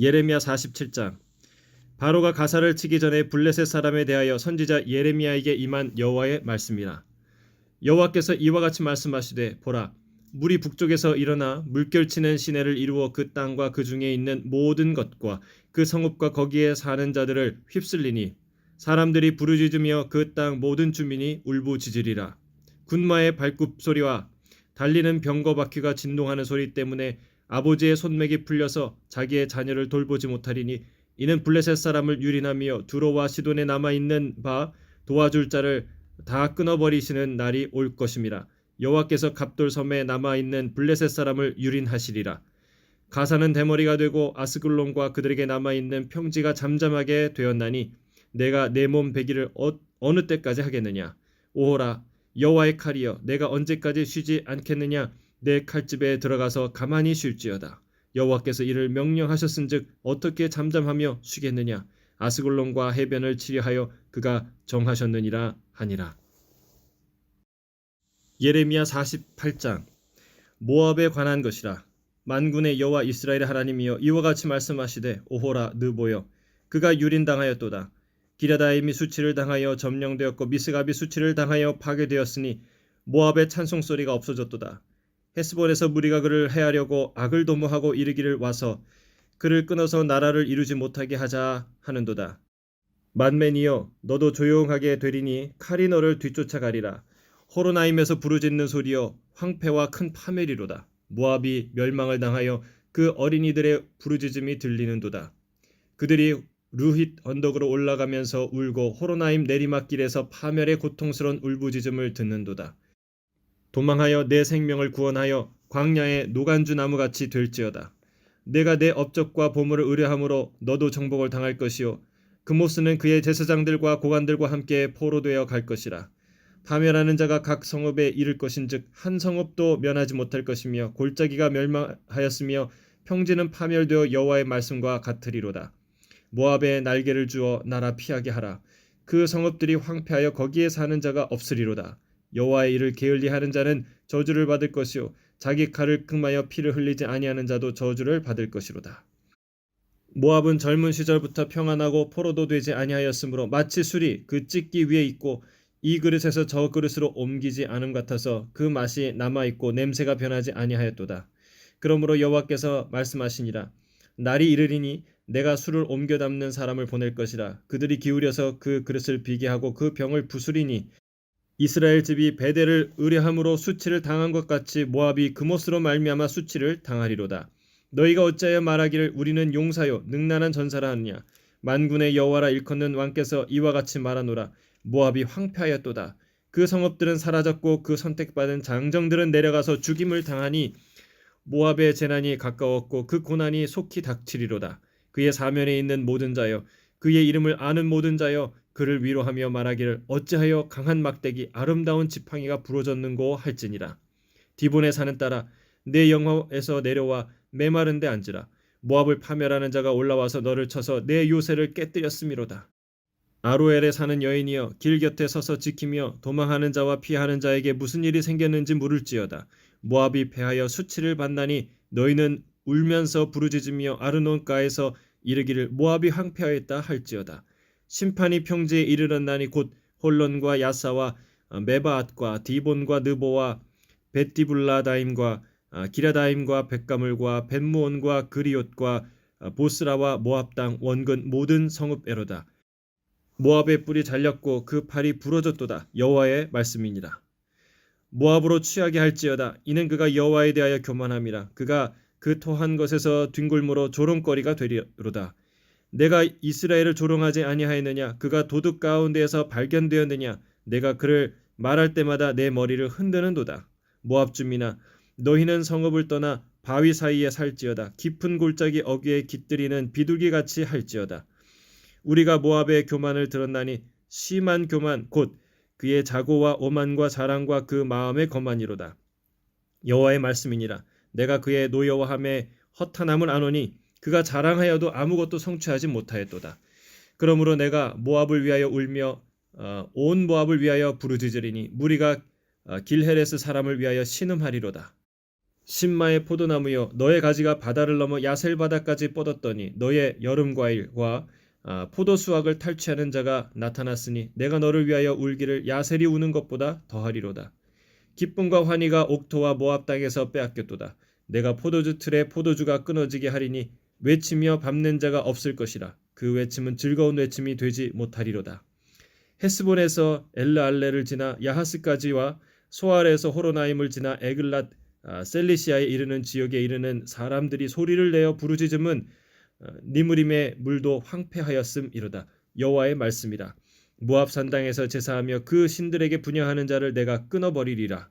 예레미야 47장. 바로가 가사를 치기 전에 블레셋 사람에 대하여 선지자 예레미야에게 임한 여호와의 말씀이라. 여호와께서 이와 같이 말씀하시되 보라 물이 북쪽에서 일어나 물결치는 시내를 이루어 그 땅과 그 중에 있는 모든 것과 그 성읍과 거기에 사는 자들을 휩쓸리니 사람들이 부르짖으며 그 땅 모든 주민이 울부짖으리라. 군마의 발굽 소리와 달리는 병거 바퀴가 진동하는 소리 때문에 아버지의 손맥이 풀려서 자기의 자녀를 돌보지 못하리니 이는 블레셋 사람을 유린하며 두로와 시돈에 남아 있는 바 도와줄 자를 다 끊어버리시는 날이 올 것임이라 여호와께서 갑돌 섬에 남아 있는 블레셋 사람을 유린하시리라. 가사는 대머리가 되고 아스글론과 그들에게 남아 있는 평지가 잠잠하게 되었나니 내가 내 몸 베기를 어, 어느 때까지 하겠느냐? 오호라 여호와의 칼이여 내가 언제까지 쉬지 않겠느냐 내 칼집에 들어가서 가만히 쉴지어다. 여호와께서 이를 명령하셨은즉 어떻게 잠잠하며 쉬겠느냐? 아스글론과 해변을 치려하여 그가 정하셨느니라 하니라. 예레미야 48장. 모압에 관한 것이라. 만군의 여호와 이스라엘의 하나님이여 이와 같이 말씀하시되 오호라 느보여. 그가 유린당하였도다. 기라다임이 수치를 당하여 점령되었고 미스갑이 수치를 당하여 파괴되었으니 모압의 찬송 소리가 없어졌도다 헤스본에서 무리가 그를 해하려고 악을 도모하고 이르기를 와서 그를 끊어서 나라를 이루지 못하게 하자 하는도다. 만맨이여 너도 조용하게 되리니 칼이 너를 뒤쫓아가리라. 호로나임에서 부르짖는 소리여 황폐와 큰 파멸이로다. 모압이 멸망을 당하여 그 어린이들의 부르짖음이 들리는도다. 그들이 루힛 언덕으로 올라가면서 울고 호로나임 내리막길에서 파멸의 고통스러운 울부짖음을 듣는도다. 도망하여 내 생명을 구원하여 광야의 노간주 나무같이 될지어다. 내가 내 업적과 보물을 의뢰함으로 너도 정복을 당할 것이요 그모스는 그의 제사장들과 고관들과 함께 포로되어 갈 것이라. 파멸하는 자가 각 성읍에 이를 것인즉 한 성읍도 면하지 못할 것이며 골짜기가 멸망하였으며 평지는 파멸되어 여호와의 말씀과 같으리로다. 모압에 날개를 주어 나라 피하게 하라. 그 성읍들이 황폐하여 거기에 사는 자가 없으리로다. 여호와의 일을 게을리 하는 자는 저주를 받을 것이요 자기 칼을 금하여 피를 흘리지 아니하는 자도 저주를 받을 것이로다. 모압은 젊은 시절부터 평안하고 포로도 되지 아니하였으므로 마치 술이 그 찢기 위에 있고 이 그릇에서 저 그릇으로 옮기지 않음 같아서 그 맛이 남아 있고 냄새가 변하지 아니하였도다. 그러므로 여호와께서 말씀하시니라 날이 이르리니 내가 술을 옮겨 담는 사람을 보낼 것이라 그들이 기울여서 그 그릇을 비게 하고 그 병을 부수리니 이스라엘 집이 베델을 의뢰함으로 수치를 당한 것 같이 모압이 그못으로 말미암아 수치를 당하리로다. 너희가 어찌하여 말하기를 우리는 용사요 능란한 전사라 하느냐 만군의 여호와라 일컫는 왕께서 이와 같이 말하노라 모압이 황폐하였도다. 그 성읍들은 사라졌고 그 선택받은 장정들은 내려가서 죽임을 당하니 모압의 재난이 가까웠고 그 고난이 속히 닥치리로다. 그의 사면에 있는 모든 자여 그의 이름을 아는 모든 자여 그를 위로하며 말하기를 어찌하여 강한 막대기 아름다운 지팡이가 부러졌는고 할지니라. 디본에 사는 딸아 내 영화에서 내려와 메마른 데 앉으라. 모압을 파멸하는 자가 올라와서 너를 쳐서 내 요새를 깨뜨렸음이로다. 아로엘에 사는 여인이여 길 곁에 서서 지키며 도망하는 자와 피하는 자에게 무슨 일이 생겼는지 물을지어다. 모압이 패하여 수치를 받나니 너희는 울면서 부르짖으며 아르논가에서 이르기를 모압이 황폐하였다 할지어다 심판이 평지에 이르렀나니 곧 홀론과 야사와 메바앗과 디본과 느보와 베티블라다임과 기라다임과 백가물과 벤무온과 그리옷과 보스라와 모압 땅 원근 모든 성읍에로다. 모압의 뿔이 잘렸고 그 팔이 부러졌도다. 여호와의 말씀이니라. 모압으로 취하게 할지어다. 이는 그가 여호와에 대하여 교만함이라. 그가 그 토한 것에서 뒹굴므로 조롱거리가 되리로다. 내가 이스라엘을 조롱하지 아니하였느냐? 그가 도둑 가운데에서 발견되었느냐? 내가 그를 말할 때마다 내 머리를 흔드는도다. 모압 주민아 너희는 성읍을 떠나 바위 사이에 살지어다. 깊은 골짜기 어귀에 깃들이는 비둘기 같이 할지어다. 우리가 모압의 교만을 들었나니 심한 교만 곧 그의 자고와 오만과 자랑과 그 마음의 거만이로다. 여호와의 말씀이니라. 내가 그의 노여워함에 허탄함을 안오니 그가 자랑하여도 아무것도 성취하지 못하였도다. 그러므로 내가 모압을 위하여 울며 어, 온 모압을 위하여 부르짖으리니 무리가 어, 길헤레스 사람을 위하여 신음하리로다. 신마의 포도나무여 너의 가지가 바다를 넘어 야셀 바다까지 뻗었더니 너의 여름 과일과 아, 포도 수확을 탈취하는 자가 나타났으니 내가 너를 위하여 울기를 야셀이 우는 것보다 더하리로다. 기쁨과 환희가 옥토와 모압 땅에서 빼앗겼도다. 내가 포도주 틀에 포도주가 끊어지게 하리니 외치며 밟는 자가 없을 것이라. 그 외침은 즐거운 외침이 되지 못하리로다. 헤스본에서 엘르알레를 지나 야하스까지와 소알에서 호로나임을 지나 에글랏 아, 셀리시아에 이르는 지역에 이르는 사람들이 소리를 내어 부르짖음은 어, 니무림의 물도 황폐하였음 이로다. 여호와의 말씀이라. 모압 산당에서 제사하며 그 신들에게 분양하는 자를 내가 끊어버리리라.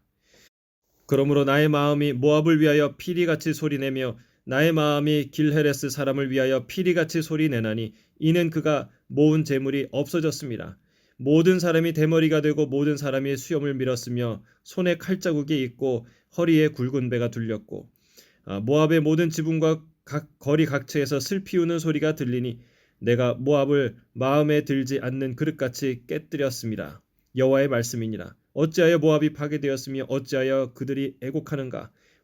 그러므로 나의 마음이 모압을 위하여 피리같이 소리내며 나의 마음이 길헤레스 사람을 위하여 피리같이 소리내나니 이는 그가 모은 재물이 없어졌습니다. 모든 사람이 대머리가 되고 모든 사람이 수염을 밀었으며 손에 칼자국이 있고 허리에 굵은 배가 둘렸고 아, 모압의 모든 지붕과 각 거리 각처에서 슬피 우는 소리가 들리니 내가 모압을 마음에 들지 않는 그릇같이 깨뜨렸습니다. 여호와의 말씀이니라. 어찌하여 모압이 파괴되었으며 어찌하여 그들이 애곡하는가?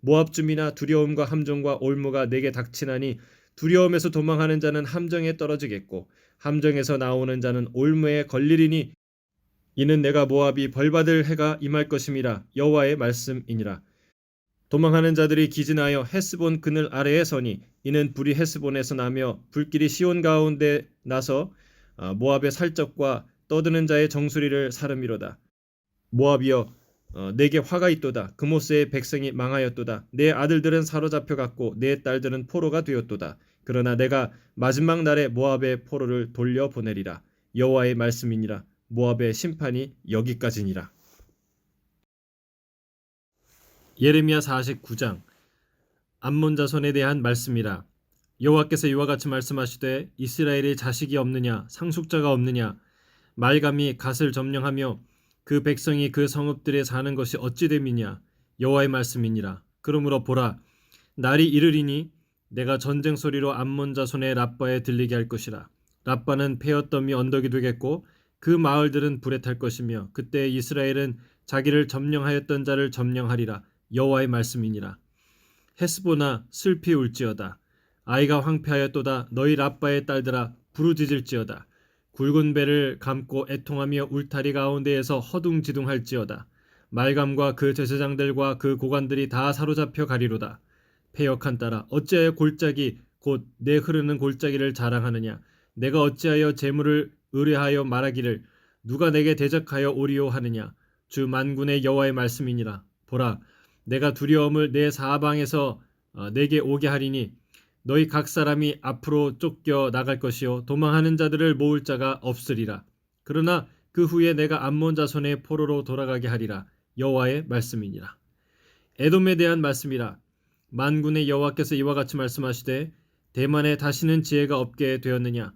모압 줌이나 두려움과 함정과 올무가 내게 닥치나니 두려움에서 도망하는 자는 함정에 떨어지겠고 함정에서 나오는 자는 올무에 걸리리니 이는 내가 모압이 벌받을 해가 임할 것임이라 여호와의 말씀이니라. 도망하는 자들이 기진하여 헤스본 그늘 아래에 서니 이는 불이 헤스본에서 나며 불길이 시온 가운데 나서 아, 모압의 살적과 떠드는 자의 정수리를 사름이로다. 모압이여 어, 내게 화가 있도다. 그모스의 백성이 망하였도다. 내 아들들은 사로잡혀 갔고 내 딸들은 포로가 되었도다. 그러나 내가 마지막 날에 모압의 포로를 돌려 보내리라. 여호와의 말씀이니라. 모압의 심판이 여기까지니라. 예레미야 49장 암몬 자손에 대한 말씀이라. 여호와께서 이와 같이 말씀하시되 이스라엘이 자식이 없느냐 상속자가 없느냐 말감이 갓을 점령하며 그 백성이 그 성읍들에 사는 것이 어찌 됨이냐? 여호와의 말씀이니라. 그러므로 보라 날이 이르리니 내가 전쟁 소리로 암몬 자손의 라빠에 들리게 할 것이라. 라빠는 폐허더미 언덕이 되겠고 그 마을들은 불에 탈 것이며 그때 이스라엘은 자기를 점령하였던 자를 점령하리라. 여호와의 말씀이니라. 헤스보나 슬피 울지어다. 아이가 황폐하였도다. 너희 라빠의 딸들아 부르짖을지어다 굵은 배를 감고 애통하며 울타리 가운데에서 허둥지둥할지어다. 말감과 그 제사장들과 그 고관들이 다 사로잡혀 가리로다. 폐역한 딸아 어찌하여 골짜기 곧 내 흐르는 골짜기를 자랑하느냐? 내가 어찌하여 재물을 의뢰하여 말하기를 누가 내게 대적하여 오리오 하느냐? 주 만군의 여호와의 말씀이니라. 보라 내가 두려움을 내 사방에서 어, 내게 오게 하리니 너희 각 사람이 앞으로 쫓겨 나갈 것이요 도망하는 자들을 모을 자가 없으리라. 그러나 그 후에 내가 암몬 자손의 포로로 돌아가게 하리라. 여호와의 말씀이니라. 에돔에 대한 말씀이라. 만군의 여호와께서 이와 같이 말씀하시되 대만에 다시는 지혜가 없게 되었느냐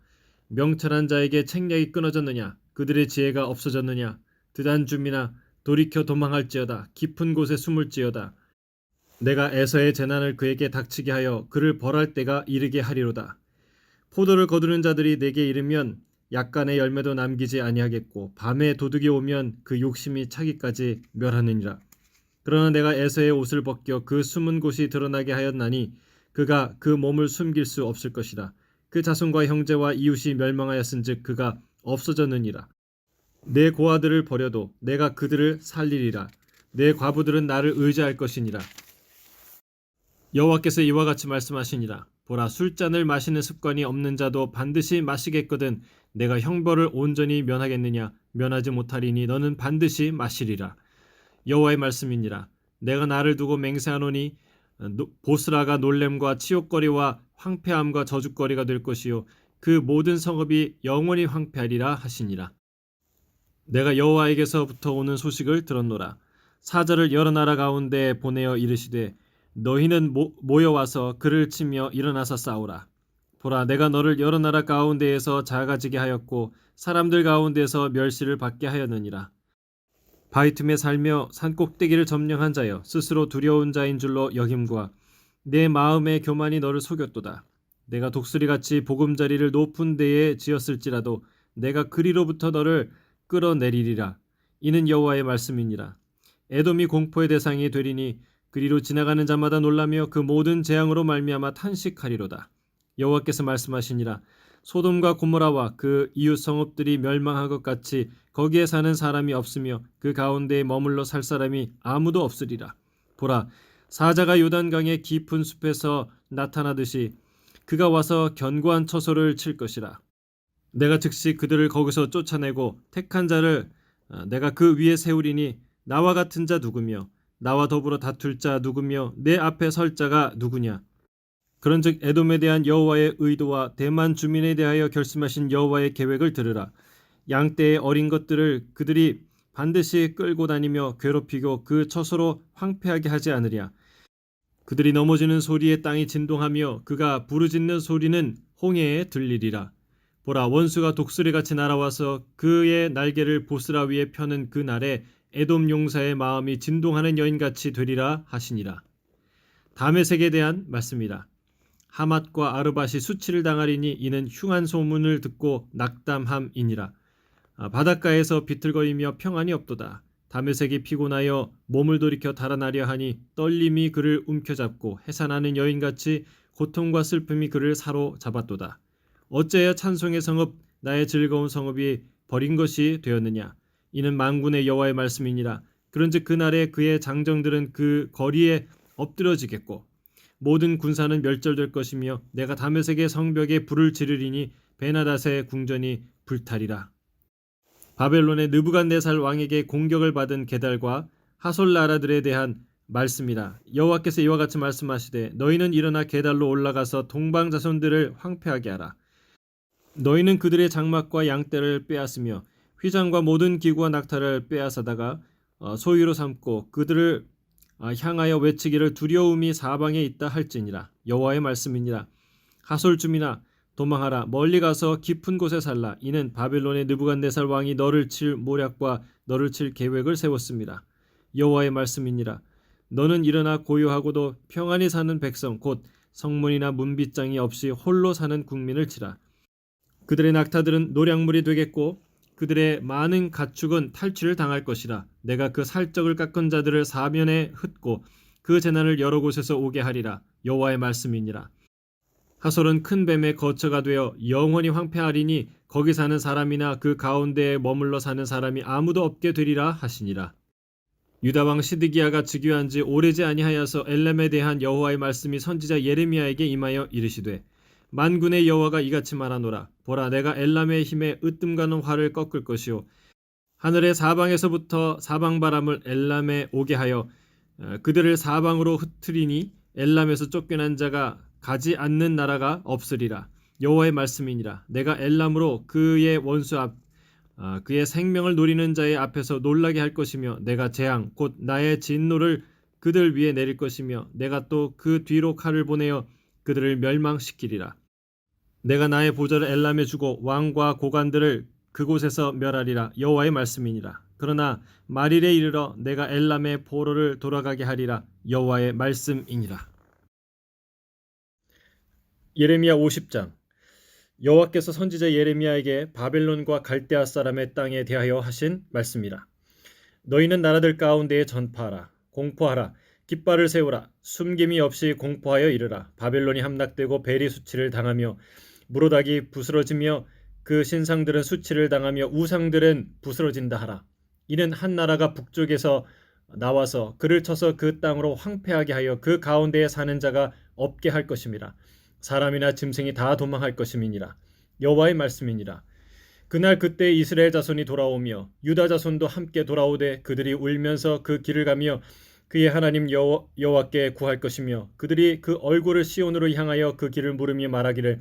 명철한 자에게 책략이 끊어졌느냐 그들의 지혜가 없어졌느냐 드단 줌이나 돌이켜 도망할지어다 깊은 곳에 숨을지어다 내가 에서의 재난을 그에게 닥치게 하여 그를 벌할 때가 이르게 하리로다. 포도를 거두는 자들이 내게 이르면 약간의 열매도 남기지 아니하겠고 밤에 도둑이 오면 그 욕심이 차기까지 멸하느니라. 그러나 내가 에서의 옷을 벗겨 그 숨은 곳이 드러나게 하였나니 그가 그 몸을 숨길 수 없을 것이라. 그 자손과 형제와 이웃이 멸망하였은즉 그가 없어졌느니라. 내 고아들을 버려도 내가 그들을 살리리라. 내 과부들은 나를 의지할 것이니라. 여호와께서 이와 같이 말씀하시니라. 보라 술잔을 마시는 습관이 없는 자도 반드시 마시겠거든 내가 형벌을 온전히 면하겠느냐? 면하지 못하리니 너는 반드시 마시리라. 여호와의 말씀이니라. 내가 나를 두고 맹세하노니 보스라가 놀램과 치욕거리와 황폐함과 저주거리가 될 것이요. 그 모든 성읍이 영원히 황폐하리라 하시니라. 내가 여호와에게서부터 오는 소식을 들었노라. 사자를 여러 나라 가운데 보내어 이르시되 너희는 모, 모여와서 그를 치며 일어나서 싸우라. 보라, 내가 너를 여러 나라 가운데에서 작아지게 하였고 사람들 가운데서 멸시를 받게 하였느니라. 바위 틈에 살며 산 꼭대기를 점령한 자여 스스로 두려운 자인 줄로 여김과 내 마음의 교만이 너를 속였도다. 내가 독수리같이 보금자리를 높은 데에 지었을지라도 내가 그리로부터 너를 끌어내리리라. 이는 여호와의 말씀이니라. 에돔이 공포의 대상이 되리니 그리로 지나가는 자마다 놀라며 그 모든 재앙으로 말미암아 탄식하리로다. 여호와께서 말씀하시니라. 소돔과 고모라와 그 이웃 성읍들이 멸망한 것 같이 거기에 사는 사람이 없으며 그 가운데에 머물러 살 사람이 아무도 없으리라. 보라, 사자가 요단강의 깊은 숲에서 나타나듯이 그가 와서 견고한 처소를 칠 것이라. 내가 즉시 그들을 거기서 쫓아내고 택한 자를 아, 내가 그 위에 세우리니 나와 같은 자 누구며 나와 더불어 다툴 자 누구며 내 앞에 설 자가 누구냐? 그런즉 에돔에 대한 여호와의 의도와 대만 주민에 대하여 결심하신 여호와의 계획을 들으라. 양떼의 어린 것들을 그들이 반드시 끌고 다니며 괴롭히고 그 처소로 황폐하게 하지 않으랴. 그들이 넘어지는 소리에 땅이 진동하며 그가 부르짖는 소리는 홍해에 들리리라. 보라 원수가 독수리같이 날아와서 그의 날개를 보스라 위에 펴는 그 날에 에돔 용사의 마음이 진동하는 여인같이 되리라 하시니라. 다음의 색에 대한 말씀이라. 하맛과 아르밧이 수치를 당하리니 이는 흉한 소문을 듣고 낙담함이니라. 아, 바닷가에서 비틀거리며 평안이 없도다. 다메색이 피곤하여 몸을 돌이켜 달아나려 하니 떨림이 그를 움켜잡고 해산하는 여인같이 고통과 슬픔이 그를 사로잡았도다. 어째야 찬송의 성읍 나의 즐거운 성읍이 버린 것이 되었느냐 이는 만군의 여호와의 말씀이니라. 그런즉 그날에 그의 장정들은 그 거리에 엎드러지겠고 모든 군사는 멸절될 것이며 내가 다메섹의 성벽에 불을 지르리니 베나닷의 궁전이 불타리라. 바벨론의 느부갓네살 왕에게 공격을 받은 게달과 하솔 나라들에 대한 말씀이라. 여호와께서 이와 같이 말씀하시되 너희는 일어나 게달로 올라가서 동방 자손들을 황폐하게 하라. 너희는 그들의 장막과 양떼를 빼앗으며 휘장과 모든 기구와 낙타를 빼앗아다가 어, 소유로 삼고 그들을 아, 향하여 외치기를 두려움이 사방에 있다 할지니라. 여호와의 말씀이니라. 하솔쯤이나 도망하라. 멀리 가서 깊은 곳에 살라. 이는 바벨론의 느부갓네살 왕이 너를 칠 모략과 너를 칠 계획을 세웠습니다. 여호와의 말씀이니라. 너는 일어나 고요하고도 평안히 사는 백성 곧 성문이나 문빗장이 없이 홀로 사는 국민을 치라. 그들의 낙타들은 노량물이 되겠고 그들의 많은 가축은 탈취를 당할 것이라 내가 그 살적을 깎은 자들을 사면에 흩고 그 재난을 여러 곳에서 오게 하리라. 여호와의 말씀이니라. 하솔은 큰 뱀의 거처가 되어 영원히 황폐하리니 거기 사는 사람이나 그 가운데에 머물러 사는 사람이 아무도 없게 되리라 하시니라. 유다 왕 시드기야가 즉위한 지 오래지 아니하여서 엘렘에 대한 여호와의 말씀이 선지자 예레미야에게 임하여 이르시되 만군의 여호와가 이같이 말하노라. 보라 내가 엘람의 힘에 으뜸가는 활을 꺾을 것이요. 하늘의 사방에서부터 사방 바람을 엘람에 오게 하여 어, 그들을 사방으로 흩트리니 엘람에서 쫓겨난 자가 가지 않는 나라가 없으리라. 여호와의 말씀이니라. 내가 엘람으로 그의 원수 앞 아, 그의 생명을 노리는 자의 앞에서 놀라게 할 것이며 내가 재앙 곧 나의 진노를 그들 위에 내릴 것이며 내가 또 그 뒤로 칼을 보내어 그들을 멸망시키리라 내가 나의 보좌를 엘람에 주고 왕과 고관들을 그곳에서 멸하리라. 여호와의 말씀이니라. 그러나 말일에 이르러 내가 엘람의 포로를 돌아가게 하리라. 여호와의 말씀이니라. 예레미야 50장. 여호와께서 선지자 예레미야에게 바벨론과 갈대아 사람의 땅에 대하여 하신 말씀이라. 너희는 나라들 가운데에 전파하라. 공포하라. 깃발을 세우라. 숨김이 없이 공포하여 이르라. 바벨론이 함락되고 베리 수치를 당하며 무로닥이 부스러지며 그 신상들은 수치를 당하며 우상들은 부스러진다 하라. 이는 한 나라가 북쪽에서 나와서 그를 쳐서 그 땅으로 황폐하게 하여 그 가운데에 사는 자가 없게 할 것임이라. 사람이나 짐승이 다 도망할 것임이니라. 여호와의 말씀이니라. 그날 그때 이스라엘 자손이 돌아오며 유다 자손도 함께 돌아오되 그들이 울면서 그 길을 가며 그의 하나님 여호, 여호와께 구할 것이며 그들이 그 얼굴을 시온으로 향하여 그 길을 물으며 말하기를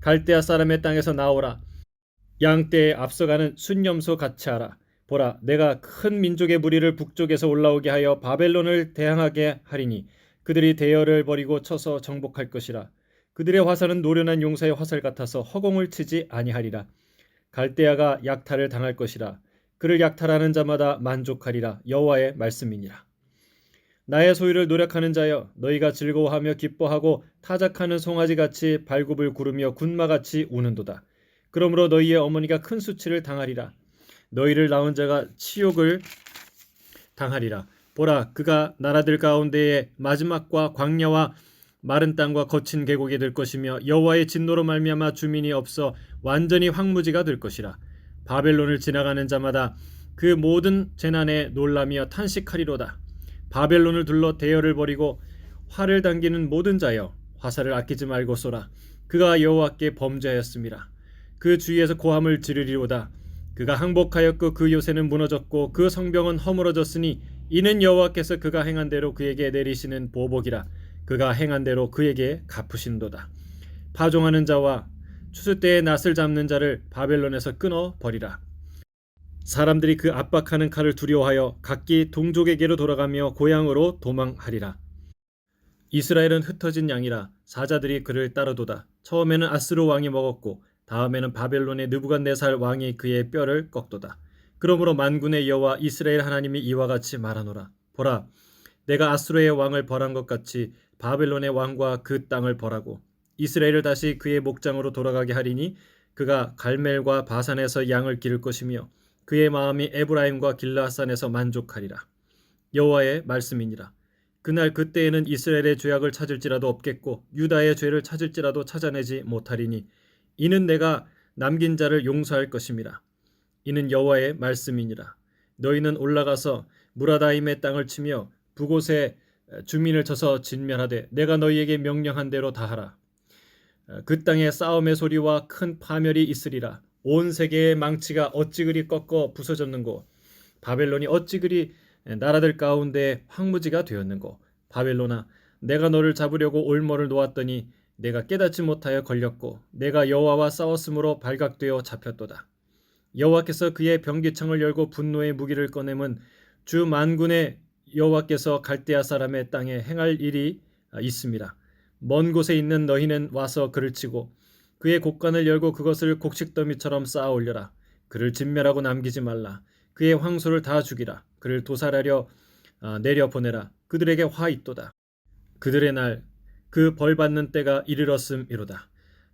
갈대아 사람의 땅에서 나오라. 양떼에 앞서가는 순념소 같이 하라. 보라 내가 큰 민족의 무리를 북쪽에서 올라오게 하여 바벨론을 대항하게 하리니 그들이 대열을 버리고 쳐서 정복할 것이라. 그들의 화살은 노련한 용사의 화살 같아서 허공을 치지 아니하리라. 갈대아가 약탈을 당할 것이라. 그를 약탈하는 자마다 만족하리라. 여호와의 말씀이니라 나의 소유를 노력하는 자여 너희가 즐거워하며 기뻐하고 타작하는 송아지 같이 발굽을 구르며 군마 같이 우는도다. 그러므로 너희의 어머니가 큰 수치를 당하리라. 너희를 낳은 자가 치욕을 당하리라. 보라 그가 나라들 가운데에 마지막과 광야와 마른 땅과 거친 계곡이 될 것이며 여호와의 진노로 말미암아 주민이 없어 완전히 황무지가 될 것이라. 바벨론을 지나가는 자마다 그 모든 재난에 놀라며 탄식하리로다 바벨론을 둘러 대열을 벌이고 활을 당기는 모든 자여 화살을 아끼지 말고 쏘라. 그가 여호와께 범죄하였습니다. 그 주위에서 고함을 지르리로다. 그가 항복하였고 그 요새는 무너졌고 그 성병은 허물어졌으니 이는 여호와께서 그가 행한 대로 그에게 내리시는 보복이라. 그가 행한 대로 그에게 갚으신도다. 파종하는 자와 추수 때에 낫을 잡는 자를 바벨론에서 끊어 버리라 사람들이 그 압박하는 칼을 두려워하여 각기 동족에게로 돌아가며 고향으로 도망하리라. 이스라엘은 흩어진 양이라 사자들이 그를 따르도다. 처음에는 아스로 왕이 먹었고 다음에는 바벨론의 느부갓네살 왕이 그의 뼈를 꺾도다. 그러므로 만군의 여호와 이스라엘 하나님이 이와 같이 말하노라. 보라 내가 아수르의 왕을 벌한 것 같이 바벨론의 왕과 그 땅을 벌하고 이스라엘을 다시 그의 목장으로 돌아가게 하리니 그가 갈멜과 바산에서 양을 기를 것이며 그의 마음이 에브라임과 길라산에서 만족하리라. 여호와의 말씀이니라. 그날 그때에는 이스라엘의 죄악을 찾을지라도 없겠고 유다의 죄를 찾을지라도 찾아내지 못하리니 이는 내가 남긴 자를 용서할 것임이라 이는 여호와의 말씀이니라. 너희는 올라가서 무라다임의 땅을 치며 부곳에 주민을 쳐서 진멸하되 내가 너희에게 명령한 대로 다 하라. 그 땅에 싸움의 소리와 큰 파멸이 있으리라 온 세계의 망치가 어찌 그리 꺾어 부서졌는고 바벨론이 어찌 그리 나라들 가운데 황무지가 되었는고 바벨론아 내가 너를 잡으려고 올머를 놓았더니 내가 깨닫지 못하여 걸렸고 내가 여호와와 싸웠으므로 발각되어 잡혔도다 여호와께서 그의 병기창을 열고 분노의 무기를 꺼내면 주 만군의 여호와께서 갈대아 사람의 땅에 행할 일이 있습니다. 먼 곳에 있는 너희는 와서 그를 치고 그의 곡간을 열고 그것을 곡식 더미처럼 쌓아 올려라. 그를 진멸하고 남기지 말라. 그의 황소를 다 죽이라. 그를 도살하려 아, 내려 보내라. 그들에게 화 있도다. 그들의 날 그 벌 받는 때가 이르렀음이로다.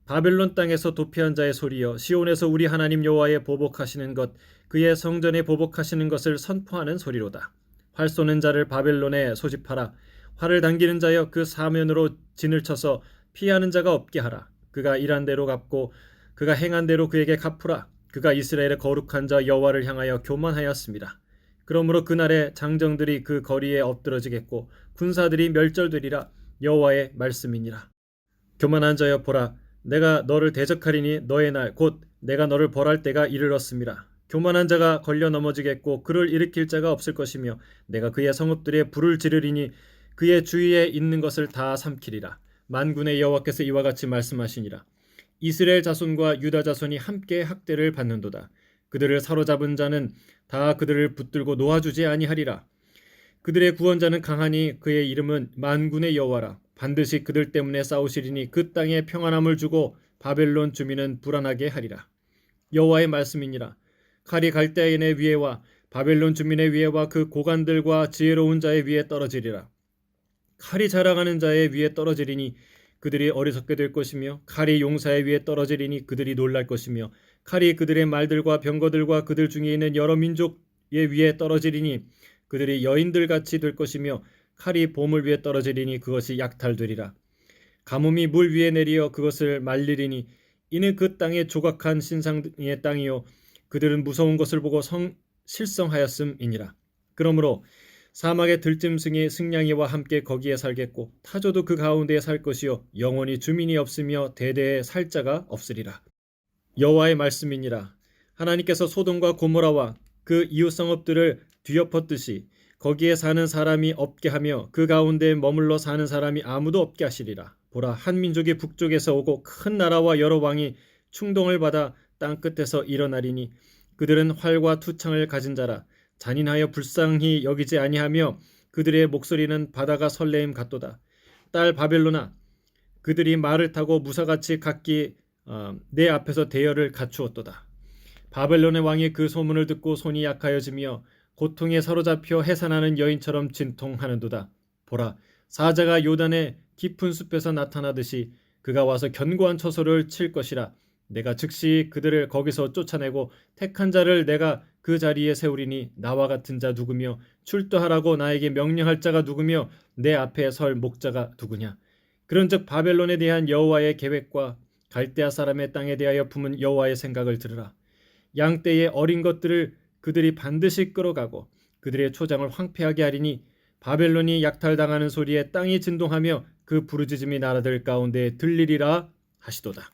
바벨론 땅에서 도피한 자의 소리여 시온에서 우리 하나님 여호와의 보복하시는 것 그의 성전에 보복하시는 것을 선포하는 소리로다. 활 쏘는 자를 바벨론에 소집하라. 활을 당기는 자여 그 사면으로 진을 쳐서 피하는 자가 없게 하라. 그가 일한 대로 갚고 그가 행한 대로 그에게 갚으라. 그가 이스라엘의 거룩한 자 여호와를 향하여 교만하였습니다. 그러므로 그날에 장정들이 그 거리에 엎드러지겠고 군사들이 멸절되리라 여호와의 말씀이니라. 교만한 자여 보라 내가 너를 대적하리니 너의 날 곧 내가 너를 벌할 때가 이르렀습니다. 교만한 자가 걸려 넘어지겠고 그를 일으킬 자가 없을 것이며 내가 그의 성읍들에 불을 지르리니 그의 주위에 있는 것을 다 삼키리라. 만군의 여호와께서 이와 같이 말씀하시니라. 이스라엘 자손과 유다 자손이 함께 학대를 받는도다. 그들을 사로잡은 자는 다 그들을 붙들고 놓아주지 아니하리라. 그들의 구원자는 강하니 그의 이름은 만군의 여호와라. 반드시 그들 때문에 싸우시리니 그 땅에 평안함을 주고 바벨론 주민은 불안하게 하리라. 여호와의 말씀이니라. 칼이 갈대인의 위에와 바벨론 주민의 위에와 그 고관들과 지혜로운 자의 위에 떨어지리라. 칼이 자랑하는 자의 위에 떨어지리니 그들이 어리석게 될 것이며 칼이 용사의 위에 떨어지리니 그들이 놀랄 것이며 칼이 그들의 말들과 병거들과 그들 중에 있는 여러 민족의 위에 떨어지리니 그들이 여인들 같이 될 것이며 칼이 보물 위에 떨어지리니 그것이 약탈되리라. 가뭄이 물 위에 내리어 그것을 말리리니 이는 그 땅의 조각한 신상의 땅이요 그들은 무서운 것을 보고 성 실성하였음이니라. 그러므로 사막의 들짐승이 승냥이와 함께 거기에 살겠고 타조도 그 가운데에 살 것이요 영원히 주민이 없으며 대대에 살 자가 없으리라. 여호와의 말씀이니라. 하나님께서 소돔과 고모라와 그 이웃 성읍들을 뒤엎었듯이 거기에 사는 사람이 없게 하며 그 가운데 머물러 사는 사람이 아무도 없게 하시리라. 보라 한 민족이 북쪽에서 오고 큰 나라와 여러 왕이 충동을 받아 땅 끝에서 일어나리니 그들은 활과 투창을 가진 자라 잔인하여 불쌍히 여기지 아니하며 그들의 목소리는 바다가 설레임 같도다. 딸 바벨로나 그들이 말을 타고 무사같이 각기 어, 내 앞에서 대열을 갖추었도다. 바벨론의 왕이 그 소문을 듣고 손이 약하여지며 고통에 사로잡혀 해산하는 여인처럼 진통하는도다. 보라, 사자가 요단의 깊은 숲에서 나타나듯이 그가 와서 견고한 처소를 칠 것이라. 내가 즉시 그들을 거기서 쫓아내고 택한 자를 내가 그 자리에 세우리니 나와 같은 자 누구며 출두하라고 나에게 명령할 자가 누구며 내 앞에 설 목자가 누구냐. 그런즉 바벨론에 대한 여호와의 계획과 갈대아 사람의 땅에 대하여 품은 여호와의 생각을 들으라. 양 떼의 어린 것들을 그들이 반드시 끌어가고 그들의 초장을 황폐하게 하리니 바벨론이 약탈당하는 소리에 땅이 진동하며 그 부르짖음이 나라들 가운데 들리리라 하시도다.